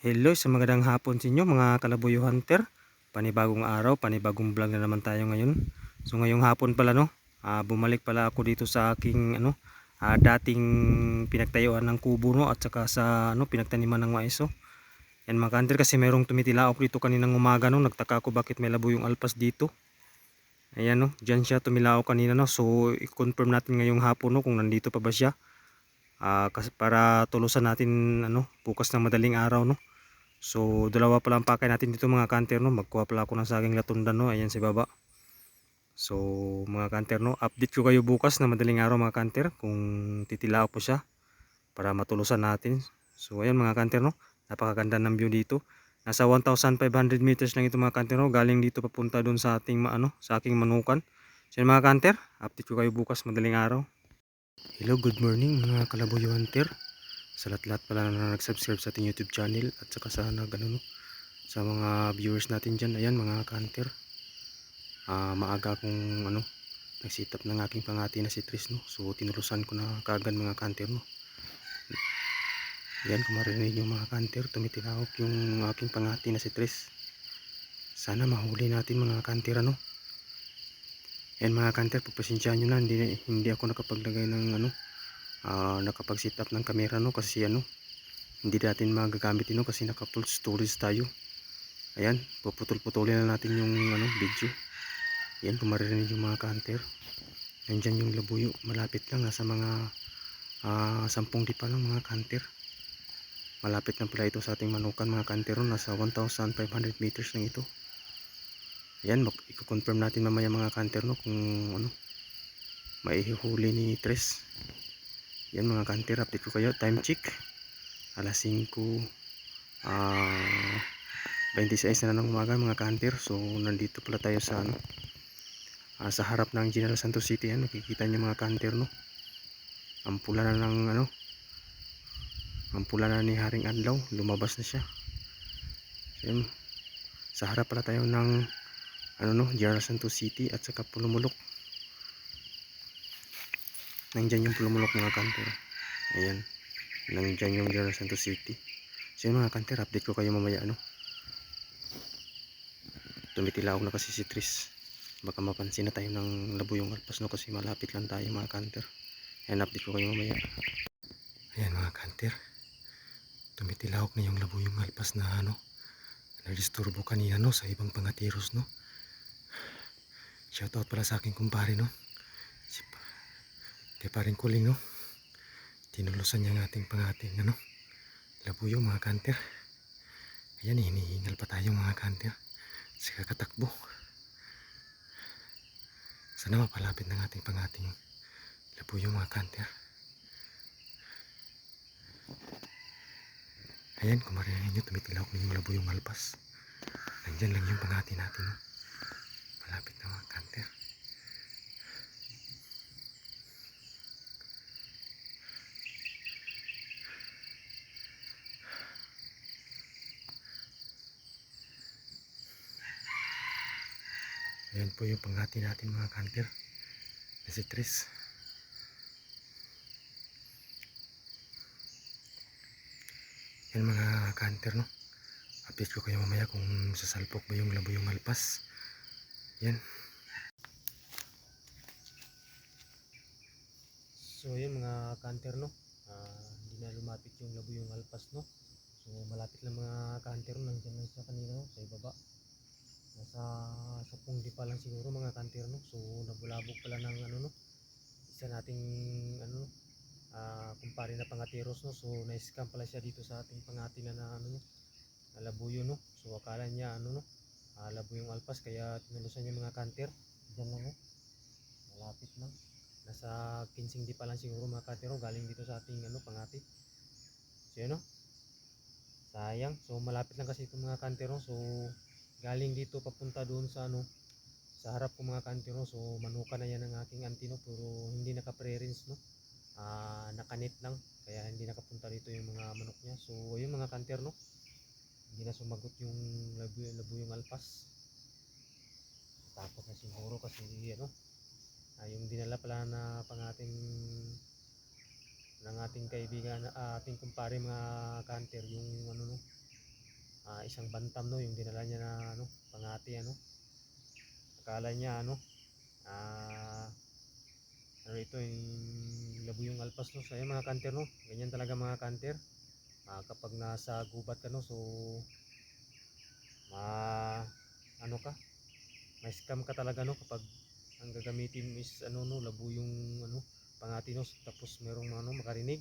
Hello, sa magandang hapon sa inyo mga kalabuyo hunter. Panibagong araw, panibagong vlog na naman tayo ngayon. So ngayong hapon pala no, ah, bumalik pala ako dito sa aking ano, ah, dating pinagtayuan ng kubo no at saka sa ano pinagtaniman ng mais. oh. Yan mga hunter kasi merong tumitilaok dito kaninang umaga no, nagtaka ako bakit may labuyong alpas dito. Ayan no, diyan siya tumilaok kanina no. So i-confirm natin ngayong hapon no kung nandito pa ba siya. Kasi para tulusan natin ano, bukas ng madaling araw no. So, dalawa pala ang pakay natin dito mga kanter, no? Magkuha pala ako ng saging latundan, no? Ayan sa baba. So, mga kanter, no? Update ko kayo bukas na madaling araw mga kanter kung titilao po siya para matulusan natin. So, ayan mga kanter, no? Napakaganda ng view dito. Nasa 1,500 meters lang ito mga kanter, no? Galing dito papunta doon sa ating, ano, sa aking manukan. So, mga kanter, update ko kayo bukas madaling araw. Hello, good morning mga kalaboyo hunter sa lahat-lahat pala na nag-subscribe sa ating YouTube channel at saka sa nag ano, no, sa mga viewers natin dyan. Ayan mga kanter. Ah, maaga akong ano, nagsitap ng aking pangati na si Tris no. So tinulusan ko na kagad mga kanter no. Ayan kung marinig yung mga tumitilawak yung aking pangati na si Tris. Sana mahuli natin mga kanter ano. Ayan mga kanter, pagpasensyahan nyo na, hindi, hindi ako nakapaglagay ng ano, ah nakapag-set up ng camera no? Kasi ano hindi natin magagamit ino kasi naka full storage tayo. Ayan puputol-putulin na natin yung ano video. Ayan kung maririnig yung mga counter nandyan yung labuyo. Malapit lang nasa mga ah, sampung di pa lang mga counter malapit lang pala ito sa ating manukan mga counter no? nasa 1,500 meters lang ito. Mag- i-confirm natin mamaya mga counter no? Kung ano maihihuli ni Tres yan mga kanter, update ko kayo. Time check. Alas 5 ah 26 na ng umaga mga kanter. So nandito pala tayo sa ano ah, sa harap ng General Santos City yan. Nakikita niyo mga kanter no. Ang pula na ng ano ang pula na ni Haring Adlaw. Lumabas na siya. Yan. Sa harap pala tayo ng ano no, General Santos City at saka Pulumulok. Nandyan yung Pulumulok mga kanter. Ayan. Nandyan yung General Santos City. So yun mga kanter, update ko kayo mamaya ano. Tumitilaw na kasi si Tris. Baka mapansin na tayo ng labuyong alpas no kasi malapit lang tayo mga kanter. Ayan, update ko kayo mamaya. Ayan mga kanter. Tumitilawak na yung labuyong alpas na ano. Nagdisturbo kanina no sa ibang pangatiros no. Shoutout pala sa aking kumpare no. Si pa- kay paring kuling no. Tinulusan niya ang ating pangating ano. Labuyo mga kanter. Ayan hinihingal pa tayo mga kanter. Sa kakatakbo. Sana mapalapit ng ating pangating labuyo mga kanter. Ayan, kung marinig nyo, tumitilawak na yung labuyong malpas. Nandyan lang yung pangati natin. No? Malapit na mga kanter. Po yung panghati natin mga kanter. Na si Tris. Yan mga kanter no. Update ko kayo mamaya kung sasalpok ba yung labo yung alpas. Yan. So yan mga kanter no. Ah, hindi na lumapit yung labo yung alpas no. So malapit lang mga kanter no. Nandiyan lang siya kanina no, sa ibaba nasa sa pungdi pa lang siguro mga kanter no? So nabulabog pala ng ano no? Isa nating ano no? Ah kumpare na pangateros no? So na-scam pala siya dito sa ating pangati na, na ano no? Na labuyo no? So akala niya ano no? Ah, labuyong alpas kaya tinulusan niya mga kanter diyan lang no? Malapit lang. Nasa 15 di pa lang siguro mga kanter no galing dito sa ating ano pangati. So yun no? Sayang. So malapit lang kasi itong mga kanter no so galing dito papunta doon sa ano sa harap ko mga kantino so manuka na yan ang aking antino pero hindi naka pre-rinse no? Ah nakanit lang. Kaya hindi nakapunta dito yung mga manok niya. So yung mga kanter no? Hindi na sumagot yung labu, labu yung alpas. Takot na siguro kasi ano ah, yung dinala pala na pang ating ng ating kaibigan ah, ating kumpare mga kanter yung ano no isang bantam no yung dinala niya na ano pangati ano. Akala niya ano ah ano ito yung labo yung alpas no so ayun mga kanter no. Ganyan talaga mga kanter Ah, kapag nasa gubat ka no so ma ano ka may scam ka talaga no kapag ang gagamitin is ano no labo yung ano pangati no tapos merong ano makarinig.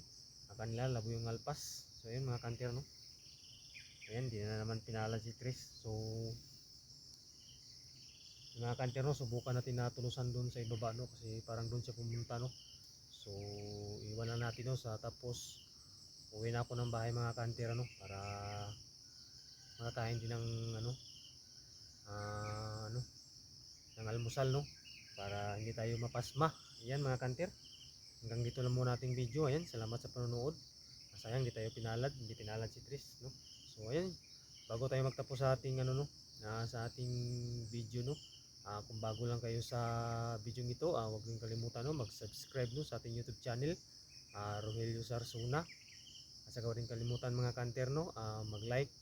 Akala nila labo yung alpas. So ayun mga kanter no ayan di na naman pinala si Tris so mga kanter no subukan natin na tulusan doon sa ibaba no kasi parang doon siya pumunta no. So iwan na natin no sa tapos uwi na ako ng bahay mga kanter no para makakain din ng ano ah, ano ng almusal no para hindi tayo mapasma. Ayan mga kanter hanggang dito lang muna ating video. Ayan salamat sa panonood. Sayang hindi tayo pinalad hindi pinalad si Tris no so ayan. Bago tayo magtapos sa ating ano no na sa ating video no Ah, kung bago lang kayo sa video ito ah, huwag niyong kalimutan no mag-subscribe no sa ating YouTube channel ah, Rogelio Sarsuna. At saka rin kalimutan mga kanter no ah, mag-like.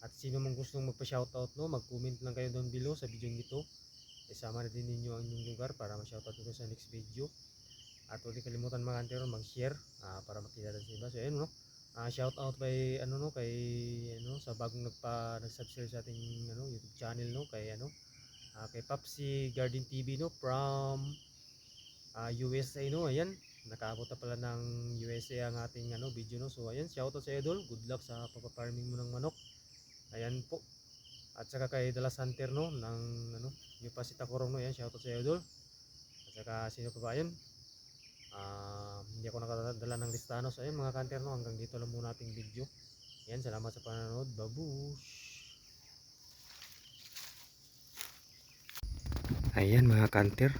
At sino mong gustong magpa-shoutout no mag-comment lang kayo doon below sa video ito. Isama na din ninyo ang inyong lugar para ma-shoutout ko sa next video. At huwag kalimutan mga kanter mag-share ah, para makilala sa iba. So ayun no ah, shoutout kay ano no kay ano sa bagong nagpa nag-subscribe sa ating ano YouTube channel no kay ano ah, kay Papsi Garden TV no from ah, USA no ayan. Nakaabot na pala ng USA ang ating ano video no. So ayan shoutout sa idol. Good luck sa papafarming mo ng manok. Ayan po. At saka kay Dala Santer no ng ano Yupasita Korong no ayan shoutout sa idol. At saka sino pa ba? Ayan ah hindi ako nakadala ng listano so ayan mga kanter no hanggang dito lang muna ating video ayan salamat sa panonood babush Ayan mga kanter.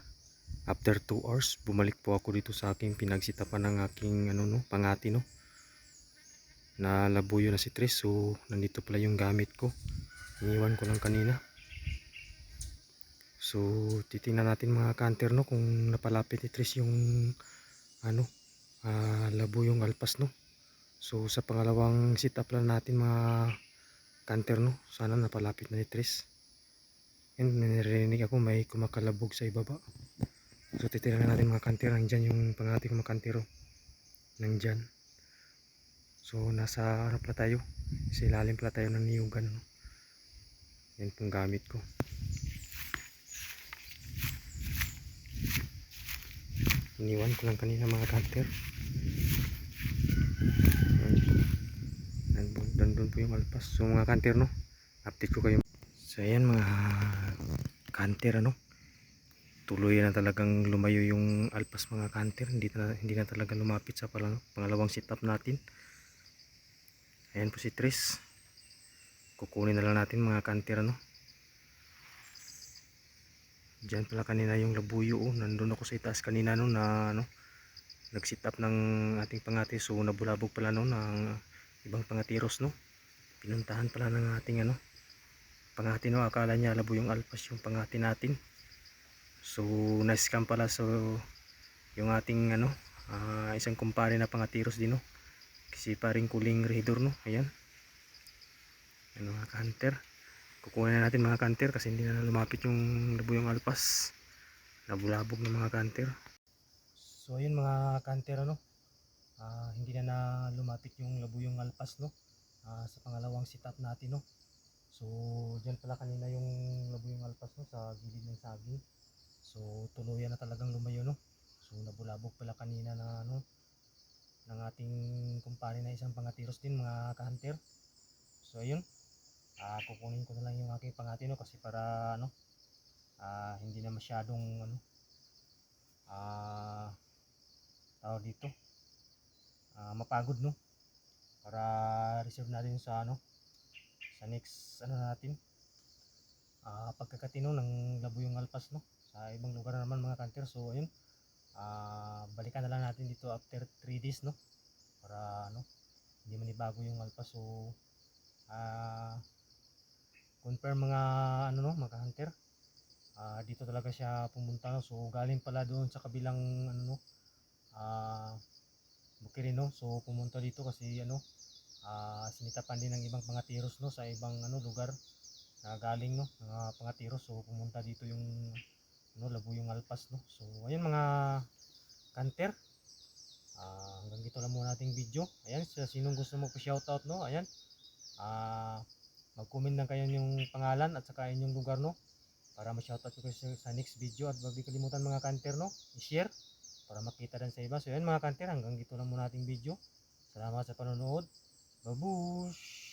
After 2 hours, bumalik po ako dito sa aking pinagsitapan ng aking ano no, pangati no. Nalabuyo na si Tris so nandito pala yung gamit ko. Iniwan ko lang kanina. So titingnan natin mga kanter no kung napalapit ni Tris yung ano ah, labo yung alpas no. So sa pangalawang sit up lang natin mga kanter no. Sana napalapit na ni Tris. And narinig ako may kumakalabog sa ibaba. So titignan natin mga kantero. Nandyan yung pangati ko mga kantero. Nandyan. So nasa ano pala tayo. Sa ilalim pala tayo ng niyugan. No? Yan pong gamit ko. Iniwan ko lang kanina mga kanter. Nandun, nandun po yung alpas. So mga kanter no. Update ko kayo. So ayan mga kanter ano. Tuloy na talagang lumayo yung alpas mga kanter. Hindi na, hindi na talaga lumapit sa palang, pangalawang setup natin. Ayan po si Tris. Kukunin na lang natin mga kanter ano. Diyan pala kanina yung labuyo oh. Nandun ako sa itaas kanina no na ano nag-sit up ng ating pangati. So nabulabog pala no ng ibang pangatiros no. Pinuntahan pala ng ating ano pangati no. Akala niya labo yung alpas yung pangati natin. So na-scam pala so yung ating ano ah, isang kumpare na pangatiros din no. Kasi paring kuling redor no. Ayan. Ano mga hunter kukunin na natin mga kanter kasi hindi na lumapit yung labo yung alpas nabulabog ng mga kanter so ayun mga kanter ano ah, hindi na na lumapit yung labo yung alpas no Ah, sa pangalawang setup natin no So, dyan pala kanina yung labo yung alpas no, sa gilid ng saging. So, tuluyan na talagang lumayo no. So, nabulabog pala kanina na ano, ng ating kumpare na isang pangatiros din mga ka-hunter. So, ayun. Ah, kukunin ko na lang yung aking pangati no? Kasi para ano, ah, hindi na masyadong ano, ah, tawag dito, ah, mapagod no. Para reserve natin sa ano, sa next ano natin ah pagkakatino ng labo yung alpas no? Sa ibang lugar naman mga kanter. So ayun ah balikan na lang natin dito after 3 days no? Para ano hindi manibago yung alpas. So ah confirm mga ano no mga hunter. Ah dito talaga siya pumunta no. So galing pala doon sa kabilang ano no ah Bukirin no. So pumunta dito kasi ano ah sinitapan din ng ibang pangatiros no sa ibang ano lugar na galing no mga pangatiros so pumunta dito yung ano labuyong alpas no. So ayun mga kanter ah hanggang dito lang muna ating video. Ayan sa sinong gusto mo pa-shoutout no ayan. Ah mag-comment lang kayo yung pangalan at saka inyong lugar no? Para ma-shoutout ko sa, sa next video. At wag kalimutan mga kanter no? I-share para makita din sa iba. So ayan mga kanter hanggang dito lang muna ating video. Salamat sa panonood. Babush